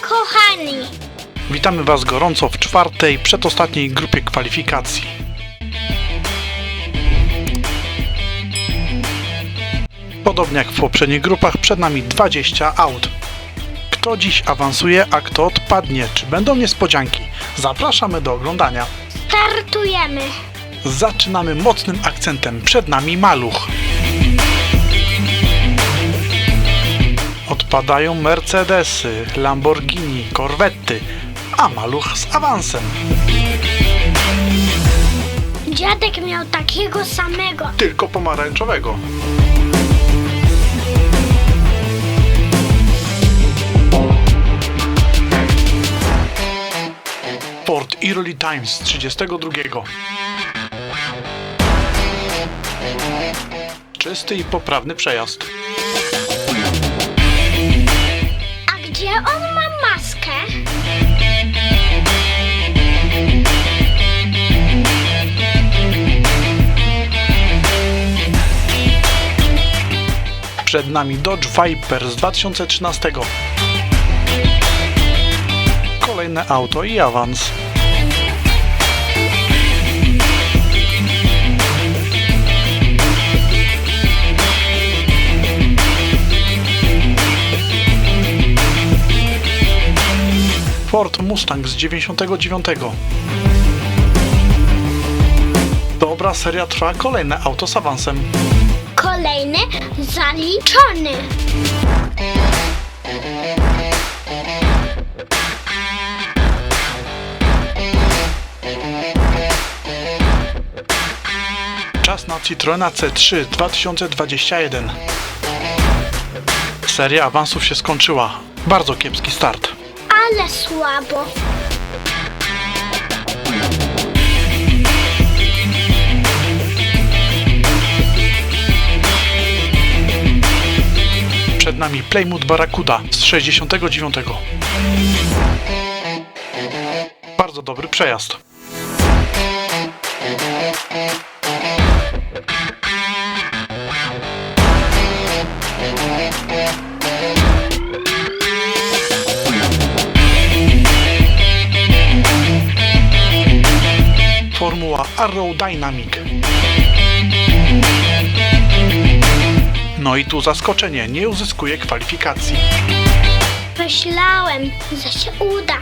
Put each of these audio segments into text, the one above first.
kochani! Witamy Was gorąco w czwartej, przedostatniej grupie kwalifikacji. Podobnie jak w poprzednich grupach, przed nami 20 aut. Kto dziś awansuje, a kto odpadnie? Czy będą niespodzianki? Zapraszamy do oglądania. Startujemy! Zaczynamy mocnym akcentem. Przed nami maluch. Odpadają Mercedesy, Lamborghini, Corvetty, a maluch z awansem. Dziadek miał takiego samego. Tylko pomarańczowego. Ford Early Times z 32. Czysty i poprawny przejazd. Przed nami Dodge Viper z 2013. Kolejne auto i awans. Ford Mustang z 99. Dobra seria trwa, kolejne auto z awansem. Zaliczony. Czas na Citroena C3 2021. Seria awansów się skończyła. Bardzo kiepski start. Ale słabo. Przed nami Plymouth Barracuda z 69. Bardzo dobry przejazd. Formuła Arrow Dynamic. No i tu zaskoczenie, nie uzyskuje kwalifikacji. Myślałem, że się uda.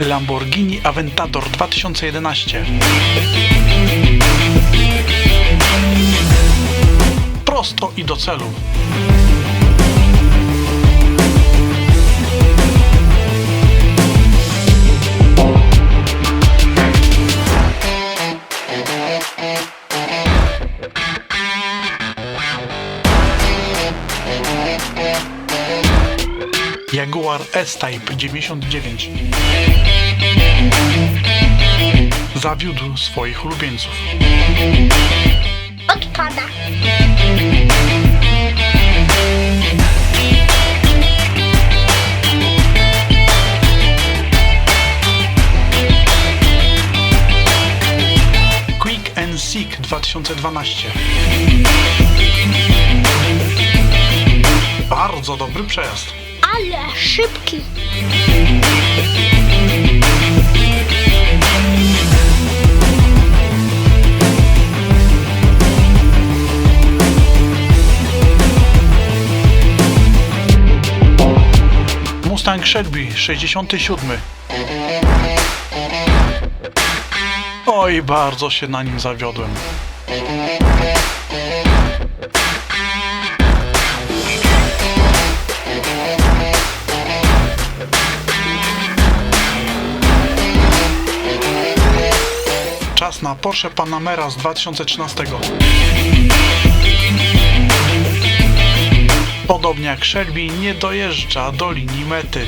Lamborghini Aventador 2011. Prosto i do celu. Jaguar S-Type 99 zawiódł swoich ulubieńców. Odpada. Quick and Seek 2012 Bardzo dobry przejazd. Ale szybki. Mustang Shelby 67 Oj, bardzo się na nim zawiodłem. Czas na Porsche Panamera z 2013. Podobnie jak Shelby nie dojeżdża do linii mety.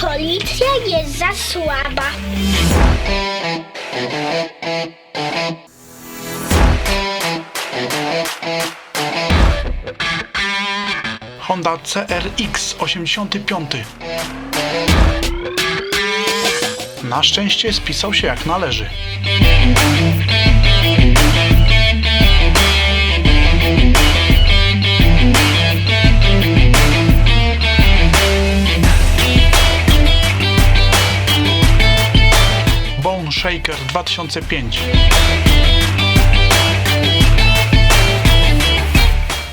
Policja jest za słaba. Honda CRX 85 Na szczęście spisał się jak należy. Bone Shaker 2005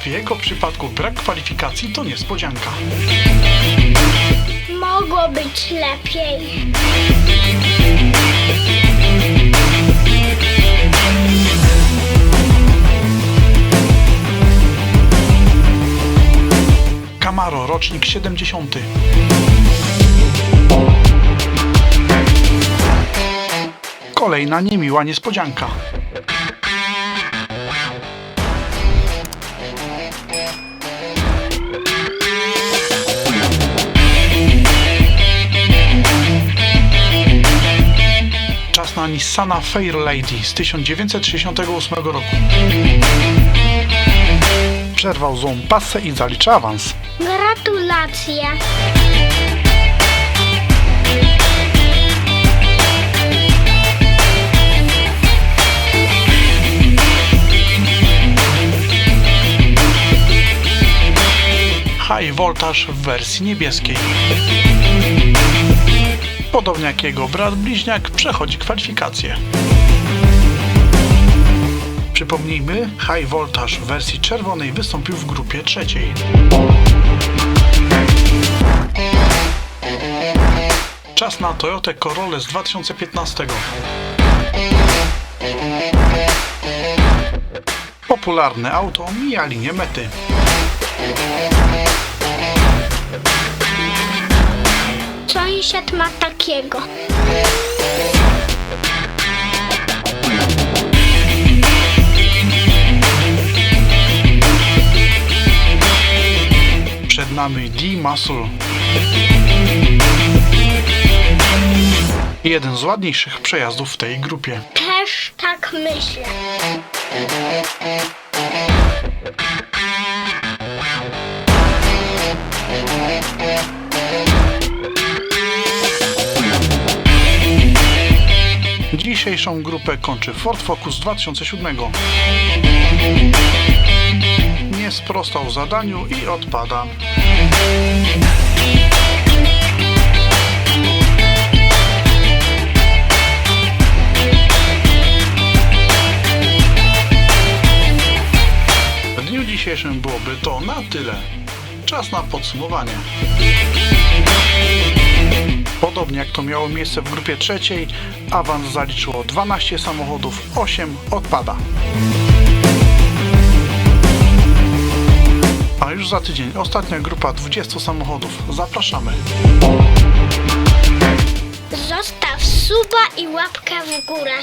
W jego przypadku brak kwalifikacji to niespodzianka. Mogło być lepiej. Camaro, rocznik 70. Kolejna niemiła niespodzianka. Na Nissana Fairlady z 1968 roku. Przerwał zoom pasę i zalicza awans. Gratulacje. High Voltage w wersji niebieskiej. Podobnie jak jego brat bliźniak przechodzi kwalifikacje. Przypomnijmy, High Voltage w wersji czerwonej wystąpił w grupie trzeciej. Czas na Toyota Corolla z 2015. Popularne auto mija linię mety. Sąsiad ma takiego. Przed nami D-Muscle. Jeden z ładniejszych przejazdów w tej grupie. Też tak myślę. Dzisiejszą grupę kończy Ford Focus 2007. Nie sprostał zadaniu i odpada. W dniu dzisiejszym byłoby to na tyle. Czas na podsumowanie. Podobnie jak to miało miejsce w grupie trzeciej, awans zaliczyło 12 samochodów, 8 odpada. A już za tydzień ostatnia grupa 20 samochodów. Zapraszamy. Zostaw suba i łapkę w górę.